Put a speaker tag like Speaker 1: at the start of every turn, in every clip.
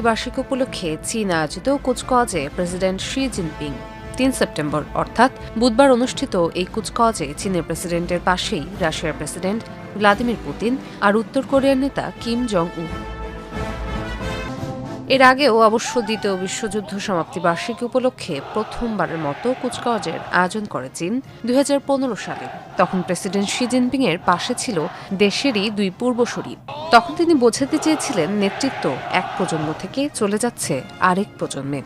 Speaker 1: বার্ষিকী উপলক্ষে চীন আয়োজিত কুচকাওয়াজে প্রেসিডেন্ট শি জিনপিং। তিন সেপ্টেম্বর, অর্থাৎ বুধবার অনুষ্ঠিত এই কুচকাওয়াজে চীনের প্রেসিডেন্টের পাশেই রাশিয়ার প্রেসিডেন্ট ভ্লাদিমির পুতিন আর উত্তর কোরিয়ার নেতা কিম জং উন এর আগেও অবশ্য দ্বিতীয় বিশ্বযুদ্ধ সমাপ্তি বার্ষিকী উপলক্ষে প্রথমবারের মতো কুচকাওয়াজের আয়োজন করে চীন দুই হাজার পনেরো সালে। তখন প্রেসিডেন্ট শি জিনপিং এর পাশে ছিল দেশেরই দুই পূর্বসূরি। তখন তিনি বোঝাতে চেয়েছিলেন নেতৃত্ব এক প্রজন্ম থেকে চলে যাচ্ছে আরেক প্রজন্মে।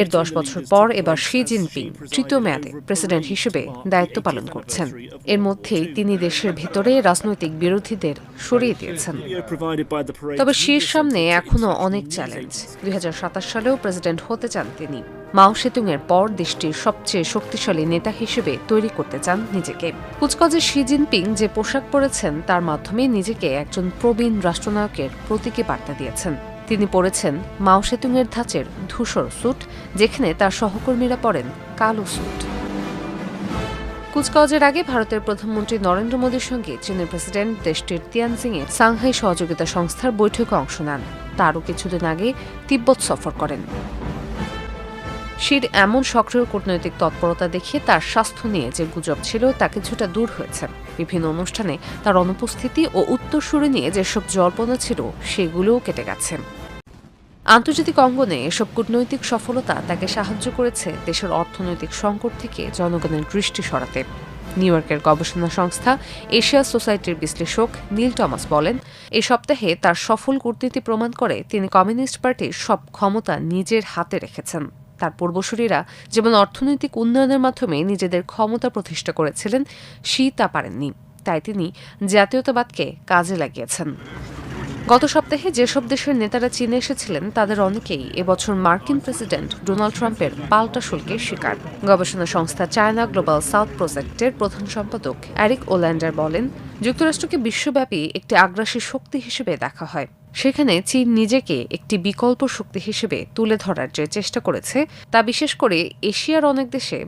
Speaker 1: এর দশ বছর পর এবার শি জিনপিং তৃতীয় মেয়াদে প্রেসিডেন্ট হিসেবে দায়িত্ব পালন করছেন। এর মধ্যেই তিনি দেশের ভেতরে রাজনৈতিক বিরোধীদের সরিয়ে দিয়েছেন। তবে শীর সামনে এখনও অনেক চ্যালেঞ্জ দুই হাজার সাতাশ সালেও প্রেসিডেন্ট হতে চান তিনি। মাও সেতুং এর পর দেশটির সবচেয়ে শক্তিশালী নেতা হিসেবে তৈরি করতে চান নিজেকে। কুচকজে শি জিনপিং যে পোশাক পরেছেন তার মাধ্যমে নিজেকে একজন প্রবীণ রাষ্ট্রনায়কের প্রতীকে বার্তা দিয়েছেন। তিনি পরেছেন মাও সেতুং এর ধাঁচের ধূসর স্যুট, যেখানে তার সহকর্মীরা পরেন কালো স্যুট। কুচকাওয়াজের আগে ভারতের প্রধানমন্ত্রী নরেন্দ্র মোদীর সঙ্গে চীনের প্রেসিডেন্ট দেশটির তিয়ানজিংয়ে সাংহাই সহযোগিতা সংস্থার বৈঠকে অংশ নেন। তারও কিছুদিন আগে তিব্বত সফর করেন। শির এমন সক্রিয় কূটনৈতিক তৎপরতা দেখিয়ে তার স্বাস্থ্য নিয়ে যে গুজব ছিল তা কিছুটা দূর হয়েছে। বিভিন্ন অনুষ্ঠানে তার অনুপস্থিতি ও উত্তরসূরি নিয়ে যেসব জল্পনা ছিল, সেগুলোও কেটে গেছে। আন্তর্জাতিক অঙ্গনে এসব কূটনৈতিক সফলতা তাকে সাহায্য করেছে দেশের অর্থনৈতিক সংকট থেকে জনগণের দৃষ্টি সরাতে। নিউ ইয়র্কের গবেষণা সংস্থা এশিয়া সোসাইটির বিশ্লেষক নীল টমাস বলেন এই সপ্তাহে তার সফল কূটনীতি প্রমাণ করে তিনি কমিউনিস্ট পার্টির সব ক্ষমতা নিজের হাতে রেখেছেন। তার পূর্বসূরীরা যেমন অর্থনৈতিক উন্নয়নের মাধ্যমে নিজেদের ক্ষমতা প্রতিষ্ঠা করেছিলেন শি তা পারেননি। তাই তিনি জাতীয়তাবাদকে কাজে লাগিয়েছেন। গত সপ্তাহে যেসব দেশের নেতারা চীনে এসেছিলেন, তাদের অনেকেই এবছর মার্কিন প্রেসিডেন্ট ডোনাল্ড ট্রাম্পের পাল্টা শুল্কের শিকার। গবেষণা সংস্থা চায়না গ্লোবাল সাউথ প্রজেক্টের প্রধান সম্পাদক অ্যারিক ওল্যান্ডার বলেন, যুক্তরাষ্ট্রকে বিশ্বব্যাপী একটি আগ্রাসী শক্তি হিসেবে দেখা হয়। সেখানে চীন নিজেকে একটি বিকল্প শক্তি হিসেবে তুলে ধরার যে চেষ্টা করেছে, তা বিশেষ করে এশিয়ার অনেক দেশে